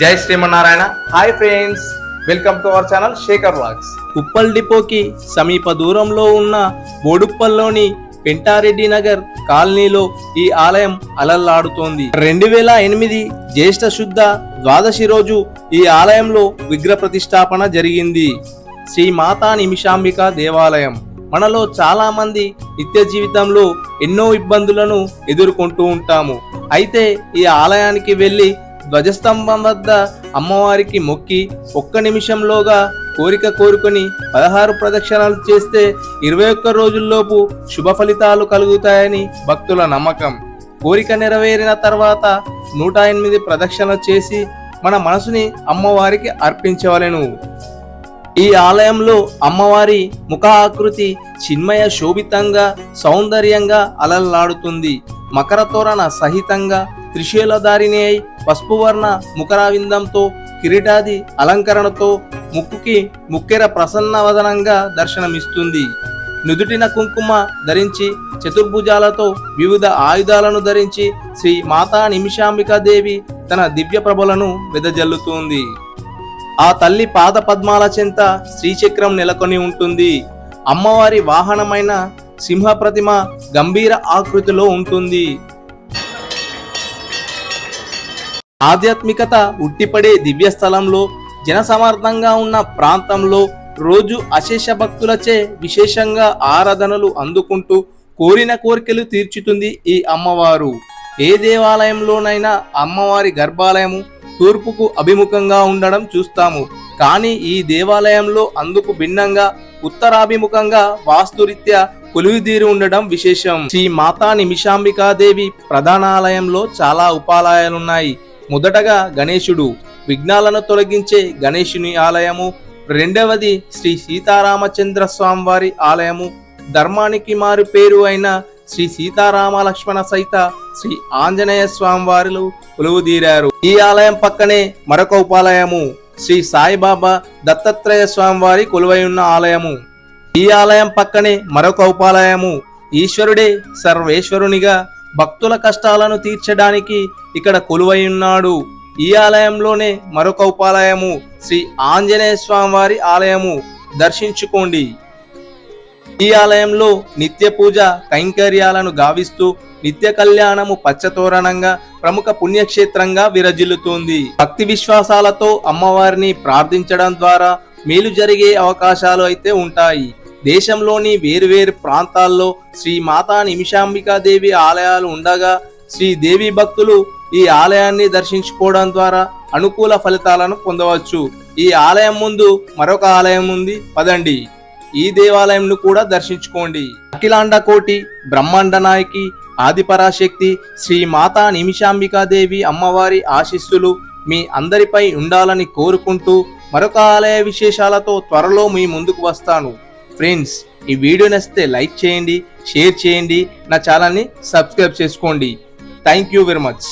జై Srimannarayana. Hi friends welcome to our channel Shekhar vlogs Uppal డిపోకి సమీప దూరంలో ఉన్న బోడుప్పల్లోని పెంటారెడ్డి నగర్ కాలనీలో ఈ ఆలయం అలల్లాడుతోంది. రెండు వేల ఎనిమిది జ్యేష్ఠ శుద్ధ ద్వాదశి రోజు ఈ ఆలయంలో విగ్రహ ప్రతిష్టాపన జరిగింది. శ్రీ మాతా నిమిషాంబిక దేవాలయం. మనలో చాలా మంది నిత్య జీవితంలో ఎన్నో ఇబ్బందులను ఎదుర్కొంటూ ఉంటాము. అయితే ఈ ఆలయానికి వెళ్ళి ధ్వజస్తంభం వద్ద అమ్మవారికి మొక్కి ఒక్క నిమిషంలోగా కోరిక కోరుకొని పదహారు ప్రదక్షిణాలు చేస్తే ఇరవై ఒక్క రోజుల్లోపు శుభ ఫలితాలు కలుగుతాయని భక్తుల నమ్మకం. కోరిక నెరవేరిన తర్వాత నూట ఎనిమిది ప్రదక్షిణలు చేసి మన మనసుని అమ్మవారికి అర్పించవలెను. ఈ ఆలయంలో అమ్మవారి ముఖ ఆకృతి చిన్మయ శోభితంగా సౌందర్యంగా అలల్లాడుతుంది మకర తోరణ సహితంగా త్రిశూలధారిణి అయి పసుపువర్ణ ముఖరావిందంతో కిరీటాది అలంకరణతో ముక్కుకి ముక్కెర ప్రసన్నవదనంగా దర్శనమిస్తుంది. నుదుటిన కుంకుమ ధరించి చతుర్భుజాలతో వివిధ ఆయుధాలను ధరించి శ్రీ మాతా నిమిషాంబికాదేవి తన దివ్య ప్రభలను వెదజల్లుతుంది. ఆ తల్లి పాద పద్మాల చెంత శ్రీచక్రం నెలకొని ఉంటుంది. అమ్మవారి వాహనమైన సింహ ప్రతిమ గంభీర ఆకృతిలో ఉంటుంది. ఆధ్యాత్మికత ఉట్టిపడే దివ్య స్థలంలో జనసమర్థంగా ఉన్న ప్రాంతంలో రోజు అశేష భక్తులచే విశేషంగా ఆరాధనలు అందుకుంటూ కోరిన కోరికలు తీర్చుతుంది ఈ అమ్మవారు. ఏ దేవాలయంలోనైనా అమ్మవారి గర్భాలయము తూర్పుకు అభిముఖంగా ఉండడం చూస్తాము. కానీ ఈ దేవాలయంలో అందుకు భిన్నంగా ఉత్తరాభిముఖంగా వాస్తురీత్యా కొలువుదీరి ఉండడం విశేషం. శ్రీ మాతా నిమిషాంబికాదేవి ప్రధాన ఆలయంలో చాలా ఉపాలయాలున్నాయి మొదటగా గణేశుడు విఘ్నాలను తొలగించే గణేశుని ఆలయము రెండవది శ్రీ సీతారామచంద్ర స్వామివారి ఆలయము. ధర్మానికి మారు పేరు అయిన శ్రీ సీతారామ లక్ష్మణ సైత శ్రీ ఆంజనేయ స్వామివారులు కొలువుదీరారు ఈ ఆలయం పక్కనే మరొక ఉపాలయము శ్రీ సాయిబాబా దత్తాత్రేయ స్వామివారి కొలువై ఉన్న ఆలయము. ఈ ఆలయం పక్కనే మరొక ఉపాలయము ఈశ్వరుడే సర్వేశ్వరునిగా భక్తుల కష్టాలను తీర్చడానికి ఇక్కడ కొలువై ఉన్నాడు. ఈ ఆలయంలోనే మరొక ఉపాలయము శ్రీ ఆంజనేయ స్వామివారి ఆలయము. దర్శించుకోండి. ఈ ఆలయంలో నిత్య పూజ కైంకర్యాలను గావిస్తూ నిత్య కళ్యాణము పచ్చతోరణంగా ప్రముఖ పుణ్యక్షేత్రంగా విరజిల్లుతోంది. భక్తి విశ్వాసాలతో అమ్మవారిని ప్రార్థించడం ద్వారా మేలు జరిగే అవకాశాలు అయితే ఉంటాయి. దేశంలోని వేరువేరు ప్రాంతాల్లో శ్రీ మాతా నిమిషాంబికాదేవి ఆలయాలు ఉండగా శ్రీ దేవి భక్తులు ఈ ఆలయాన్ని దర్శించుకోవడం ద్వారా అనుకూల ఫలితాలను పొందవచ్చు. ఈ ఆలయం ముందు మరొక ఆలయం ఉంది. పదండి. ఈ దేవాలయంను కూడా దర్శించుకోండి. అఖిలాండ కోటి బ్రహ్మాండ నాయకి ఆదిపరాశక్తి శ్రీ మాతా నిమిషాంబికాదేవి అమ్మవారి ఆశీస్సులు మీ అందరిపై ఉండాలని కోరుకుంటూ మరొక ఆలయ విశేషాలతో త్వరలో మీ ముందుకు వస్తాను. ఫ్రెండ్స్ ఈ వీడియో నచ్చితే లైక్ చేయండి షేర్ చేయండి నా ఛానల్ని సబ్స్క్రైబ్ చేసుకోండి. Thank you very much.